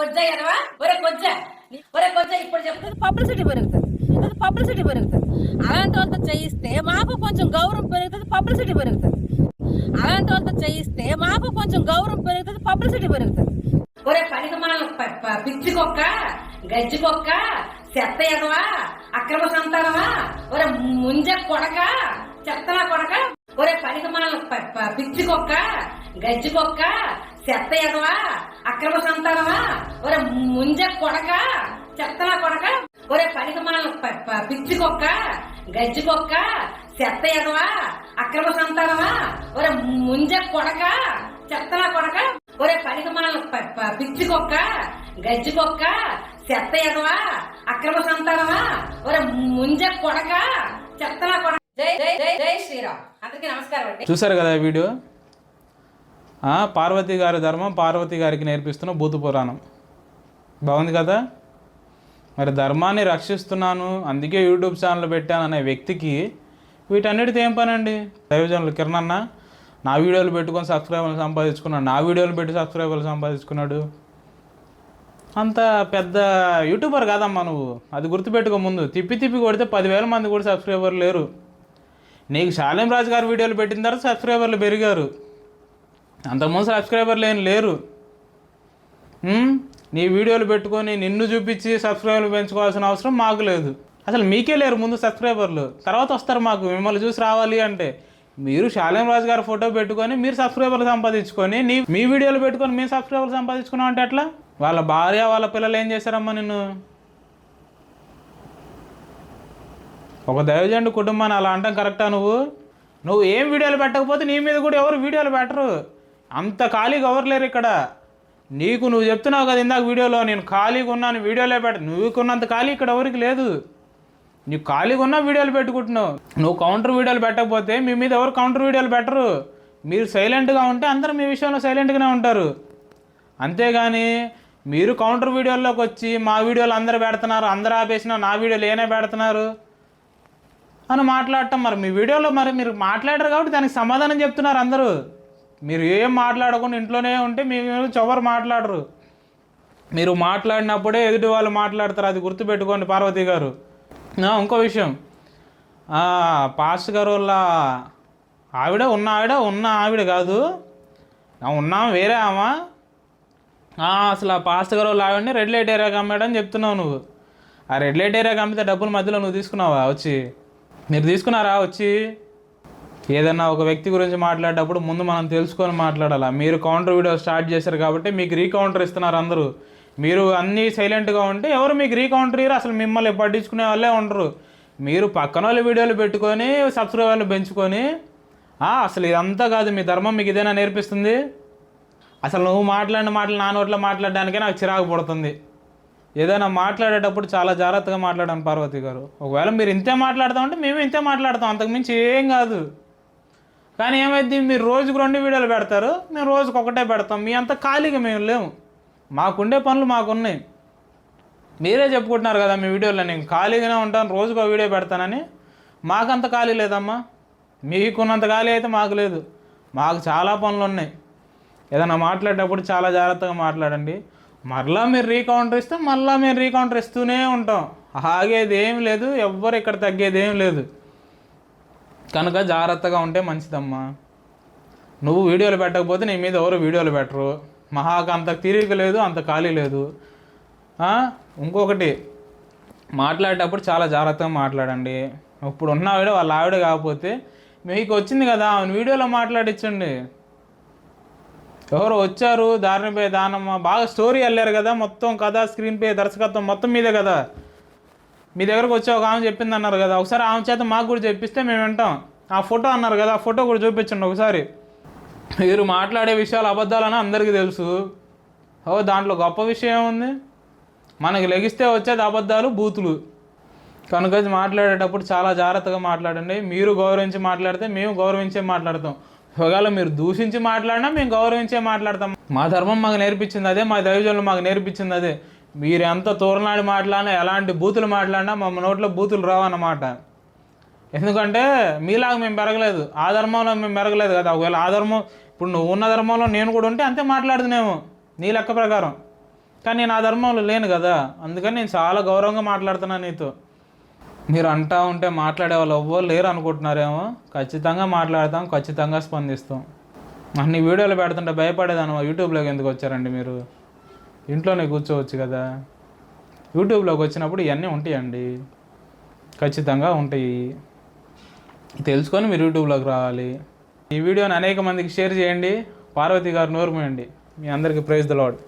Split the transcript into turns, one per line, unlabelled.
కొంచెం ఎదవా? ఒరే కొంచెం. ఒరే కొంచెం ఇప్పుడు చెప్తుంది పబ్లిసిటీ పెరుగుతుంది. ఇది పబ్లిసిటీ పెరుగుతుంది. అలాంటి వాళ్ళతో చేయిస్తే మాకు కొంచెం గౌరవం పెరుగుతుంది పబ్లిసిటీ పెరుగుతుంది. అలాంటి వాళ్ళతో చేయిస్తే మాకు కొంచెం గౌరవం పెరుగుతుంది పబ్లిసిటీ పెరుగుతుంది. ఒరే పనికి మనం పిచ్చి కుక్క గజ్జి కుక్క చెత్త ఎదవా అక్రమ సంతానమా? ఒరే ముంజ కొడక చెత్తనా కొడక ఒరే పనికి మనం పిచ్చి కుక్క గజ్జి కుక్క చెత్త ఎదవా అక్రమ సంతానమా? ఒరే ముంజ కొడక చెత్తలా కొడక. ఒరే పనికి మనం పిచ్చి కుక్క గజ్జి కుక్క చెత్త ఎదవా అక్రమ సంతానమా? ఒరే ముంజ కొడక చెత్తలా కొడక. ఒరే పనికి మనం పిచ్చి కుక్క గజ్జి కుక్క చెత్త ఎదవా అక్రమ సంతానమా? ఒరే ముంజ కొడక చెత్తలా కొడక. చూసారు
చూశారు కదా వీడియో? పార్వతి గారి ధర్మం పార్వతి గారికి నేర్పిస్తున్న భూత పురాణం. బాగుంది కదా? మరి ధర్మాన్ని రక్షిస్తున్నాను అందుకే యూట్యూబ్ ఛానల్ పెట్టాను అనే వ్యక్తికి వీటన్నిటితో ఏం పని అండి దైవజనులు కిరణన్న నా వీడియోలు పెట్టుకొని సబ్స్క్రైబర్లు సంపాదించుకున్నాడు. నా వీడియోలు పెట్టి సబ్స్క్రైబర్లు సంపాదించుకున్నాడు. అంత పెద్ద యూట్యూబర్ కాదమ్మా నువ్వు. అది గుర్తుపెట్టుకో ముందు. తిప్పి తిప్పి కొడితే పదివేల మంది కూడా సబ్స్క్రైబర్లు లేరు. నీకు శాలేం రాజు గారు వీడియోలు పెట్టిన తర్వాత సబ్స్క్రైబర్లు పెరిగారు. అంతకుముందు సబ్స్క్రైబర్లు ఏం లేరు. నీ వీడియోలు పెట్టుకొని నిన్ను చూపించి సబ్స్క్రైబర్లు పెంచుకోవాల్సిన అవసరం మాకు లేదు. అసలు మీకే లేరు ముందు సబ్స్క్రైబర్లు. తర్వాత వస్తారు మాకు మిమ్మల్ని చూసి రావాలి అంటే. మీరు శాలేం రాజు గారి ఫోటో పెట్టుకొని మీరు సబ్స్క్రైబర్లు సంపాదించుకొని నీ మీ వీడియోలు పెట్టుకొని మీ సబ్స్క్రైబర్లు సంపాదించుకున్నాం అంటే ఎట్లా? వాళ్ళ భార్య వాళ్ళ పిల్లలు ఏం చేశారమ్మా నిన్ను? ఒక దైవజండు కుటుంబాన్ని అలా అంటాం కరెక్టా నువ్వు? నువ్వు ఏం వీడియోలు పెట్టకపోతే నీ మీద కూడా ఎవరు వీడియోలు పెట్టరు. అంత ఖాళీగా ఎవరు లేరు ఇక్కడ. నీకు నువ్వు చెప్తున్నావు కదా ఇందాక వీడియోలో నేను ఖాళీగా ఉన్నాను వీడియోలే పెట్ట నువ్వుకున్నంత ఖాళీ ఇక్కడ ఎవరికి లేదు. నీకు ఖాళీగా ఉన్నా వీడియోలు పెట్టుకుంటున్నావు. నువ్వు కౌంటర్ వీడియోలు పెట్టకపోతే మీ మీద ఎవరు కౌంటర్ వీడియోలు పెట్టరు. మీరు సైలెంట్గా ఉంటే అందరూ మీ విషయంలో సైలెంట్గానే ఉంటారు. అంతేగాని మీరు కౌంటర్ వీడియోల్లోకి వచ్చి మా వీడియోలు అందరు పెడుతున్నారు అందరు ఆపేసిన నా వీడియోలు ఏనే పెడుతున్నారు. అని మాట్లాడటం మరి మీ వీడియోలో మరి మీరు మాట్లాడరు కాబట్టి దానికి సమాధానం చెప్తున్నారు అందరూ. మీరు ఏం మాట్లాడకుండా ఇంట్లోనే ఉంటే మీ చవరు మాట్లాడరు. మీరు మాట్లాడినప్పుడే ఎదుటి వాళ్ళు మాట్లాడతారు అది గుర్తుపెట్టుకోండి పార్వతి గారు. ఇంకో విషయం. ఆ, పాస్టర్ గారు వాళ్ళ ఆవిడ ఉన్న ఆవిడ ఉన్న ఆవిడ కాదు. ఉన్నాం వేరే ఆమా. అసలు ఆ పాస్టర్ గారు వాళ్ళ ఆవిడని రెడ్ లైట్ ఏరియాకి అమ్మాడని చెప్తున్నావు నువ్వు. ఆ రెడ్ లైట్ ఏరియాకి అమ్మితే డబ్బులు మధ్యలో నువ్వు తీసుకున్నావా? వచ్చి. మీరు తీసుకున్నారా వచ్చి? ఏదన్నా ఒక వ్యక్తి గురించి మాట్లాడేటప్పుడు ముందు మనం తెలుసుకొని మాట్లాడాలా? మీరు కౌంటర్ వీడియో స్టార్ట్ చేశారు కాబట్టి మీకు రీకౌంటర్ ఇస్తున్నారు అందరూ. మీరు అన్నీ సైలెంట్గా ఉంటే ఎవరు మీకు రీకౌంటర్ ఇయ్యరు? అసలు మిమ్మల్ని పట్టించుకునే వాళ్ళే ఉండరు. మీరు పక్కన వాళ్ళ వీడియోలు పెట్టుకొని సబ్స్క్రైబర్లు పెంచుకొని అసలు ఇదంతా కాదు మీ ధర్మం మీకు ఇదేనా నేర్పిస్తుంది? అసలు నువ్వు మాట్లాడిన మాటలు నా నోట్లో మాట్లాడడానికే నాకు చిరాకు పడుతుంది. ఏదైనా మాట్లాడేటప్పుడు చాలా జాగ్రత్తగా మాట్లాడాను పార్వతి గారు. ఒకవేళ మీరు ఇంతే మాట్లాడతామంటే మేము ఇంతే మాట్లాడతాం అంతకుమించి ఏం కాదు. కానీ ఏమైంది? మీరు రోజుకు రెండు వీడియోలు పెడతారు మేము రోజుకు ఒకటే పెడతాం. మీ అంత ఖాళీగా మేము లేము. మాకుండే పనులు మాకున్నాయి. మీరే చెప్పుకుంటున్నారు కదా మీ వీడియోలో నేను ఖాళీగానే ఉంటాను రోజుకు ఒక వీడియో పెడతానని. మాకంత ఖాళీ లేదమ్మా. మీకున్నంత ఖాళీ అయితే మాకు లేదు. మాకు చాలా పనులు ఉన్నాయి ఏదైనా మాట్లాడేటప్పుడు చాలా జాగ్రత్తగా మాట్లాడండి. మరలా మీరు రీకౌంటర్ ఇస్తే మళ్ళీ మేము రీకౌంటర్ ఇస్తూనే ఉంటాం. ఆగేది ఏం లేదు ఎవ్వరు ఇక్కడ తగ్గేది ఏం లేదు. కనుక జాగ్రత్తగా ఉంటే మంచిదమ్మా. నువ్వు వీడియోలు పెట్టకపోతే నీ మీద ఎవరు వీడియోలు పెట్టరు. మహాకు అంత తీరిక లేదు అంత ఖాళీ లేదు. ఇంకొకటి మాట్లాడేటప్పుడు చాలా జాగ్రత్తగా మాట్లాడండి. ఇప్పుడు ఉన్న ఆవిడ వాళ్ళ ఆవిడ కాకపోతే మీకు వచ్చింది కదా ఆమెను వీడియోలో మాట్లాడించండి ఎవరు వచ్చారు దారినిపై దానమ్మ బాగా స్టోరీ వెళ్ళారు కదా మొత్తం కథ స్క్రీన్ పే దర్శకత్వం మొత్తం మీదే కదా. మీ దగ్గరకు వచ్చి ఒక ఆమె చెప్పింది అన్నారు కదా ఒకసారి ఆమె చేత మాకు కూడా చెప్పిస్తే మేము వింటాం. ఆ ఫోటో అన్నారు కదా ఆ ఫోటో కూడా చూపించండి ఒకసారి. మీరు మాట్లాడే విషయాలు అబద్ధాలని అందరికీ తెలుసు. ఓ దాంట్లో గొప్ప విషయం ఏముంది? మనకి లెగిస్తే వచ్చేది అబద్ధాలు బూతులు. కనుక మాట్లాడేటప్పుడు చాలా జాగ్రత్తగా మాట్లాడండి. మీరు గౌరవించి మాట్లాడితే మేము గౌరవించే మాట్లాడతాం. ఒకవేళ మీరు దూషించి మాట్లాడినా మేము గౌరవించే మాట్లాడతాం. మా ధర్మం మాకు నేర్పించింది అదే మా దైవజనులు మాకు నేర్పించింది అదే. మీరు ఎంత తోరనాడి మాట్లాడినా ఎలాంటి బూతులు మాట్లాడినా మా నోట్లో బూతులు రావన్నమాట. ఎందుకంటే మీలాగా మేము పెరగలేదు. ఆ ధర్మంలో మేము పెరగలేదు కదా. ఒకవేళ ఆ ధర్మం ఇప్పుడు నువ్వు ఉన్న ధర్మంలో నేను కూడా ఉంటే అంతే మాట్లాడుతున్నాము. నీ లెక్క ప్రకారం. కానీ నేను ఆ ధర్మంలో లేను కదా. అందుకని నేను చాలా గౌరవంగా మాట్లాడుతున్నాను నీతో. మీరు అంటా ఉంటే మాట్లాడే వాళ్ళు ఎవ్వరు లేరు అనుకుంటున్నారేమో. ఖచ్చితంగా మాట్లాడతాం ఖచ్చితంగా స్పందిస్తాం. అన్ని వీడియోలు పెడుతుంటే భయపడేదాను యూట్యూబ్లోకి ఎందుకు వచ్చారండి మీరు? ఇంట్లోనే కూర్చోవచ్చు కదా. యూట్యూబ్లోకి వచ్చినప్పుడు ఇవన్నీ ఉంటాయండి. ఖచ్చితంగా ఉంటాయి. తెలుసుకొని మీరు యూట్యూబ్లోకి రావాలి. ఈ వీడియోని అనేక మందికి షేర్ చేయండి. పార్వతి గారు నోరుమేయండి మీ అందరికీ ప్రైజ్ ద లాడ్